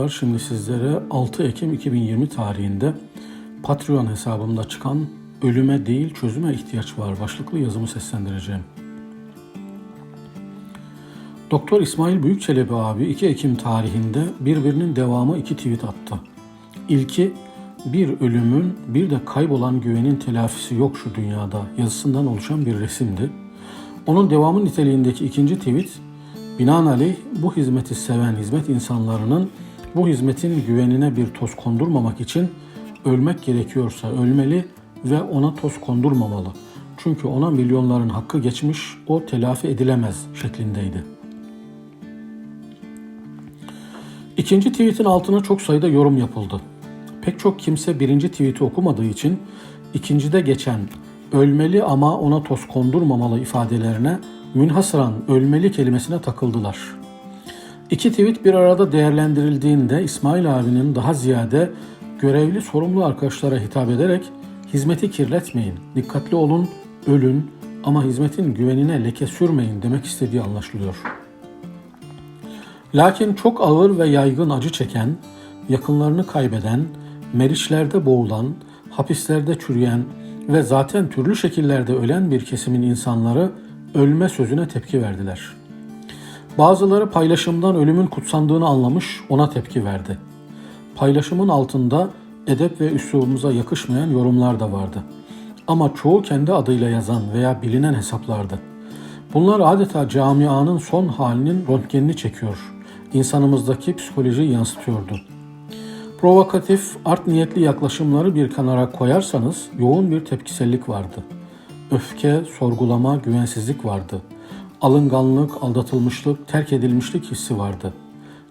dostlar, şimdi sizlere 6 Ekim 2020 tarihinde Patreon hesabımda çıkan Ölüme değil çözüme ihtiyaç var başlıklı yazımı seslendireceğim. Doktor İsmail Büyükçelebi abi 2 Ekim tarihinde birbirinin devamı iki tweet attı. İlki bir ölümün bir de kaybolan güvenin telafisi yok şu dünyada yazısından oluşan bir resimdi. Onun devamı niteliğindeki ikinci tweet binaenaleyh bu hizmeti seven hizmet insanlarının bu hizmetin güvenine bir toz kondurmamak için ölmek gerekiyorsa ölmeli ve ona toz kondurmamalı. Çünkü ona milyonların hakkı geçmiş, o telafi edilemez şeklindeydi. İkinci tweetin altına çok sayıda yorum yapıldı. Pek çok kimse birinci tweeti okumadığı için ikincide geçen ölmeli ama ona toz kondurmamalı ifadelerine münhasıran ölmeli kelimesine takıldılar. İki tweet bir arada değerlendirildiğinde İsmail abinin daha ziyade görevli sorumlu arkadaşlara hitap ederek hizmeti kirletmeyin, dikkatli olun, ölün ama hizmetin güvenine leke sürmeyin demek istediği anlaşılıyor. Lakin çok ağır ve yaygın acı çeken, yakınlarını kaybeden, meriçlerde boğulan, hapislerde çürüyen ve zaten türlü şekillerde ölen bir kesimin insanları ölme sözüne tepki verdiler. Bazıları paylaşımdan ölümün kutsandığını anlamış, ona tepki verdi. Paylaşımın altında edep ve üslubumuza yakışmayan yorumlar da vardı. Ama çoğu kendi adıyla yazan veya bilinen hesaplardı. Bunlar adeta camianın son halinin röntgenini çekiyor. İnsanımızdaki psikolojiyi yansıtıyordu. Provokatif, art niyetli yaklaşımları bir kenara koyarsanız yoğun bir tepkisellik vardı. Öfke, sorgulama, güvensizlik vardı. Alınganlık, aldatılmışlık, terk edilmişlik hissi vardı.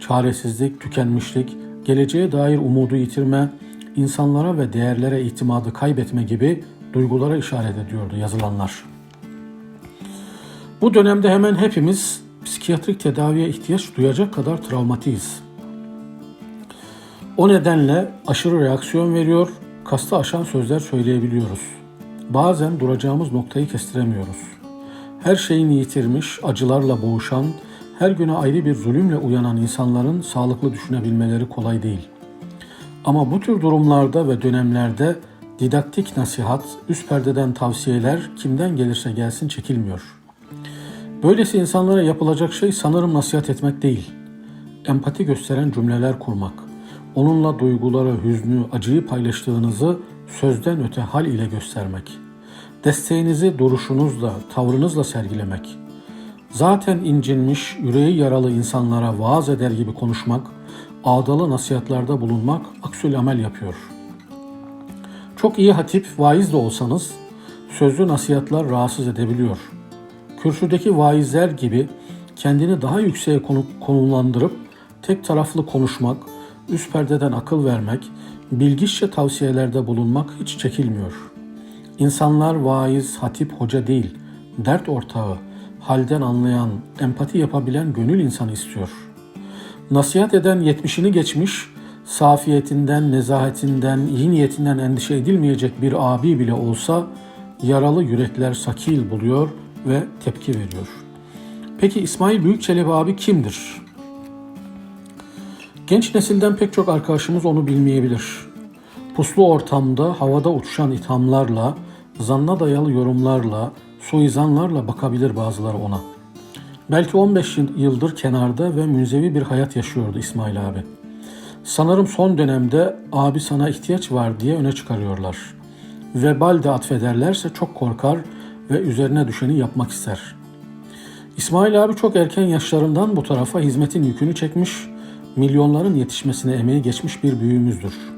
Çaresizlik, tükenmişlik, geleceğe dair umudu yitirme, insanlara ve değerlere itimadı kaybetme gibi duygulara işaret ediyordu yazılanlar. Bu dönemde hemen hepimiz psikiyatrik tedaviye ihtiyaç duyacak kadar travmatiyiz. O nedenle aşırı reaksiyon veriyor, kasta aşan sözler söyleyebiliyoruz. Bazen duracağımız noktayı kestiremiyoruz. Her şeyini yitirmiş, acılarla boğuşan, her güne ayrı bir zulümle uyanan insanların sağlıklı düşünebilmeleri kolay değil. Ama bu tür durumlarda ve dönemlerde didaktik nasihat, üst perdeden tavsiyeler kimden gelirse gelsin çekilmiyor. Böylesi insanlara yapılacak şey sanırım nasihat etmek değil. Empati gösteren cümleler kurmak. Onunla duyguları, hüznü, acıyı paylaştığınızı sözden öte hal ile göstermek. Desteğinizi duruşunuzla, tavrınızla sergilemek. Zaten incinmiş, yüreği yaralı insanlara vaaz eder gibi konuşmak, ağdalı nasihatlarda bulunmak aksül amel yapıyor. Çok iyi hatip, vaiz de olsanız sözlü nasihatlar rahatsız edebiliyor. Kürsüdeki vaizler gibi kendini daha yükseğe konumlandırıp tek taraflı konuşmak, üst perdeden akıl vermek, bilgiççe tavsiyelerde bulunmak hiç çekilmiyor. İnsanlar vaiz, hatip, hoca değil, dert ortağı, halden anlayan, empati yapabilen gönül insanı istiyor. Nasihat eden yetmişini geçmiş, safiyetinden, nezahetinden, iyi niyetinden endişe edilmeyecek bir abi bile olsa yaralı yürekler sakil buluyor ve tepki veriyor. Peki İsmail Büyükçelebi abi kimdir? Genç nesilden pek çok arkadaşımız onu bilmeyebilir. Puslu ortamda havada uçuşan ithamlarla, zanna dayalı yorumlarla, suizanlarla bakabilir bazıları ona. Belki 15 yıldır kenarda ve münzevi bir hayat yaşıyordu İsmail abi. Sanırım son dönemde abi sana ihtiyaç var diye öne çıkarıyorlar. Vebal de atfederlerse çok korkar ve üzerine düşeni yapmak ister. İsmail abi çok erken yaşlarından bu tarafa hizmetin yükünü çekmiş, milyonların yetişmesine emeği geçmiş bir büyüğümüzdür.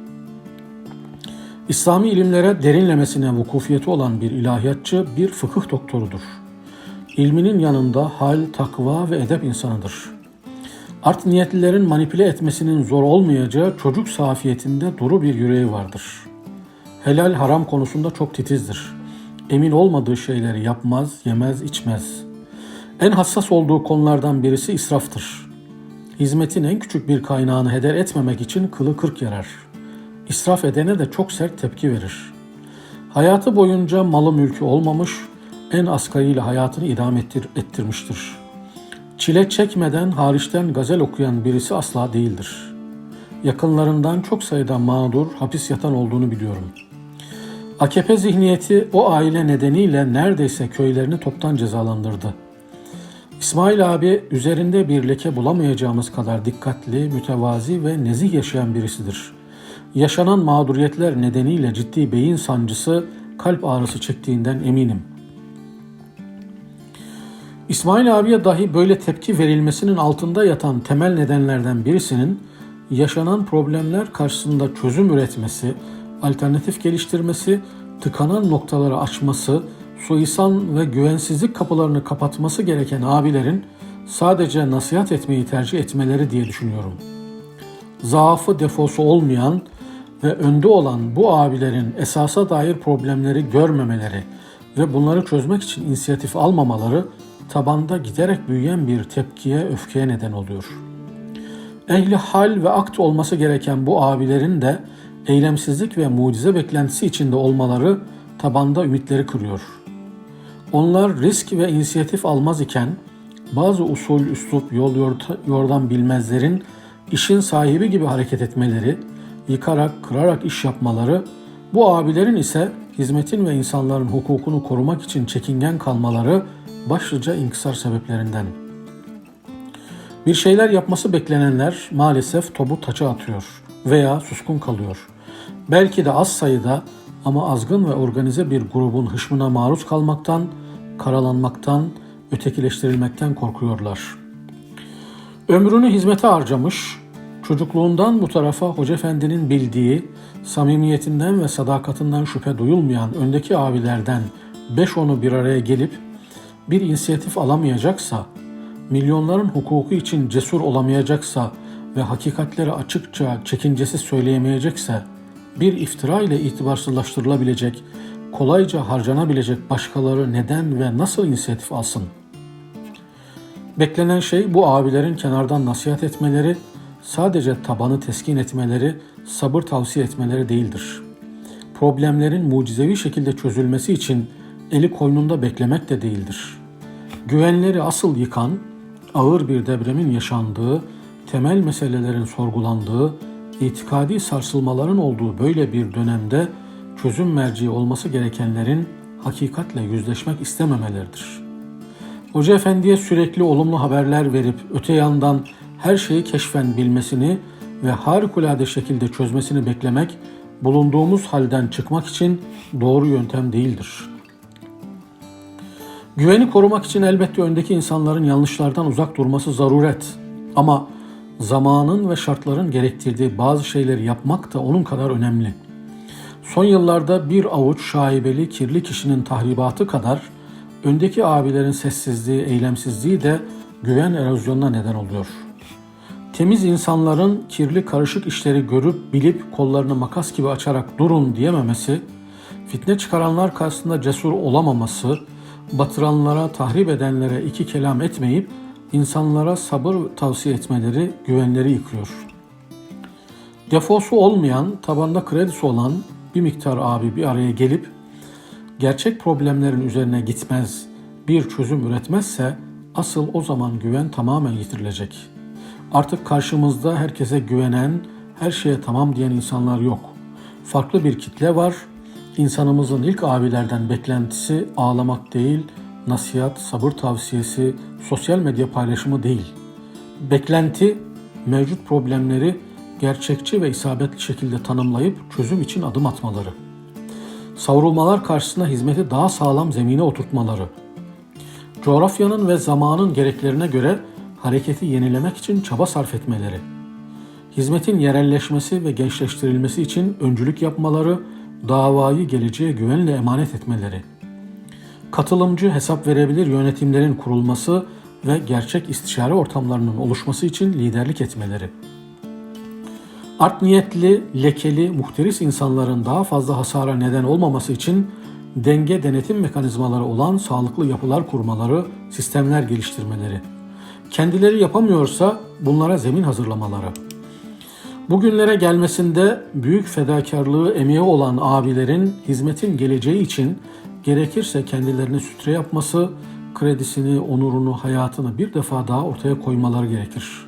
İslami ilimlere derinlemesine vukufiyeti olan bir ilahiyatçı, bir fıkıh doktorudur. İlminin yanında hal, takva ve edep insanıdır. Art niyetlilerin manipüle etmesinin zor olmayacağı çocuk safiyetinde duru bir yüreği vardır. Helal haram konusunda çok titizdir. Emin olmadığı şeyleri yapmaz, yemez, içmez. En hassas olduğu konulardan birisi israftır. Hizmetin en küçük bir kaynağını heder etmemek için kılı kırk yarar. İsraf edene de çok sert tepki verir. Hayatı boyunca malı mülkü olmamış, en asgariyle hayatını idame ettir, ettirmiştir. Çile çekmeden hariçten gazel okuyan birisi asla değildir. yakınlarından çok sayıda mağdur, hapis yatan olduğunu biliyorum. AKP zihniyeti o aile nedeniyle neredeyse köylerini toptan cezalandırdı. İsmail abi üzerinde bir leke bulamayacağımız kadar dikkatli, mütevazi ve nezih yaşayan birisidir. Yaşanan mağduriyetler nedeniyle ciddi beyin sancısı, kalp ağrısı çektiğinden eminim. İsmail abiye dahi böyle tepki verilmesinin altında yatan temel nedenlerden birisinin yaşanan problemler karşısında çözüm üretmesi, alternatif geliştirmesi, tıkanan noktaları açması, suisan ve güvensizlik kapılarını kapatması gereken abilerin sadece nasihat etmeyi tercih etmeleri diye düşünüyorum. Zaafı defosu olmayan ve önde olan bu abilerin esasa dair problemleri görmemeleri ve bunları çözmek için inisiyatif almamaları tabanda giderek büyüyen bir tepkiye, öfkeye neden oluyor. Ehli hal ve akt olması gereken bu abilerin de eylemsizlik ve mucize beklentisi içinde olmaları tabanda ümitleri kırıyor. Onlar risk ve inisiyatif almaz iken bazı usul, üslup, yol yordam bilmezlerin işin sahibi gibi hareket etmeleri, yıkarak, kırarak iş yapmaları, bu abilerin ise hizmetin ve insanların hukukunu korumak için çekingen kalmaları başlıca inkısar sebeplerinden. Bir şeyler yapması beklenenler maalesef topu taça atıyor veya suskun kalıyor. Belki de az sayıda ama azgın ve organize bir grubun hışmına maruz kalmaktan, karalanmaktan, ötekileştirilmekten korkuyorlar. Ömrünü hizmete harcamış, çocukluğundan bu tarafa Hoca Efendi'nin bildiği, samimiyetinden ve sadakatinden şüphe duyulmayan öndeki abilerden beş onu bir araya gelip bir inisiyatif alamayacaksa, milyonların hukuku için cesur olamayacaksa ve hakikatleri açıkça çekincesiz söyleyemeyecekse, bir iftira ile itibarsızlaştırılabilecek, kolayca harcanabilecek başkaları neden ve nasıl inisiyatif alsın? Beklenen şey bu abilerin kenardan nasihat etmeleri, sadece tabanı teskin etmeleri, sabır tavsiye etmeleri değildir. Problemlerin mucizevi şekilde çözülmesi için eli koynunda beklemek de değildir. Güvenleri asıl yıkan, ağır bir depremin yaşandığı, temel meselelerin sorgulandığı, itikadi sarsılmaların olduğu böyle bir dönemde çözüm merci olması gerekenlerin hakikatle yüzleşmek istememeleridir. Hoca Efendi'ye sürekli olumlu haberler verip öte yandan her şeyi keşfen bilmesini ve harikulade şekilde çözmesini beklemek bulunduğumuz halden çıkmak için doğru yöntem değildir.'' Güveni korumak için elbette öndeki insanların yanlışlardan uzak durması zaruret. Ama zamanın ve şartların gerektirdiği bazı şeyleri yapmak da onun kadar önemli. Son yıllarda bir avuç şaibeli, kirli kişinin tahribatı kadar öndeki abilerin sessizliği, eylemsizliği de güven erozyonuna neden oluyor. Temiz insanların kirli karışık işleri görüp bilip kollarını makas gibi açarak durun diyememesi, fitne çıkaranlar karşısında cesur olamaması, batıranlara, tahrip edenlere iki kelam etmeyip insanlara sabır tavsiye etmeleri güvenleri yıkıyor. Defosu olmayan, tabanda kredisi olan bir miktar abi bir araya gelip gerçek problemlerin üzerine gitmez, bir çözüm üretmezse asıl o zaman güven tamamen yitirilecek. Artık karşımızda herkese güvenen, her şeye tamam diyen insanlar yok. Farklı bir kitle var İnsanımızın ilk abilerden beklentisi ağlamak değil, nasihat, sabır tavsiyesi, sosyal medya paylaşımı değil. Beklenti mevcut problemleri gerçekçi ve isabetli şekilde tanımlayıp çözüm için adım atmaları. Savrulmalar karşısında hizmeti daha sağlam zemine oturtmaları. Coğrafyanın ve zamanın gereklerine göre hareketi yenilemek için çaba sarf etmeleri. Hizmetin yerelleşmesi ve gençleştirilmesi için öncülük yapmaları davayı geleceğe güvenle emanet etmeleri, katılımcı hesap verebilir yönetimlerin kurulması ve gerçek istişare ortamlarının oluşması için liderlik etmeleri, art niyetli, lekeli, muhteris insanların daha fazla hasara neden olmaması için denge denetim mekanizmaları olan sağlıklı yapılar kurmaları, sistemler geliştirmeleri, kendileri yapamıyorsa bunlara zemin hazırlamaları.'' Bugünlere gelmesinde büyük fedakarlığı emeği olan abilerin hizmetin geleceği için gerekirse kendilerine sütre yapması, kredisini, onurunu, hayatını bir defa daha ortaya koymaları gerekir.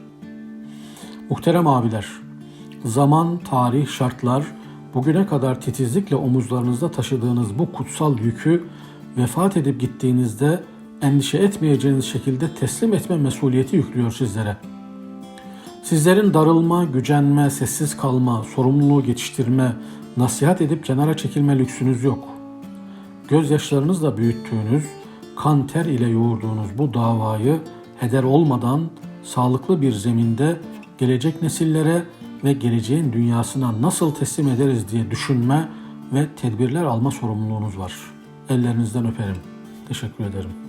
Muhterem abiler, Zaman, tarih, şartlar, bugüne kadar titizlikle omuzlarınızda taşıdığınız bu kutsal yükü vefat edip gittiğinizde endişe etmeyeceğiniz şekilde teslim etme mesuliyeti yüklüyor sizlere. Sizlerin darılma, gücenme, sessiz kalma, sorumluluğu geçiştirme, nasihat edip kenara çekilme lüksünüz yok. Gözyaşlarınızla büyüttüğünüz, kan ter ile yoğurduğunuz bu davayı heder olmadan sağlıklı bir zeminde gelecek nesillere ve geleceğin dünyasına nasıl teslim ederiz diye düşünme ve tedbirler alma sorumluluğunuz var. Ellerinizden öperim. Teşekkür ederim.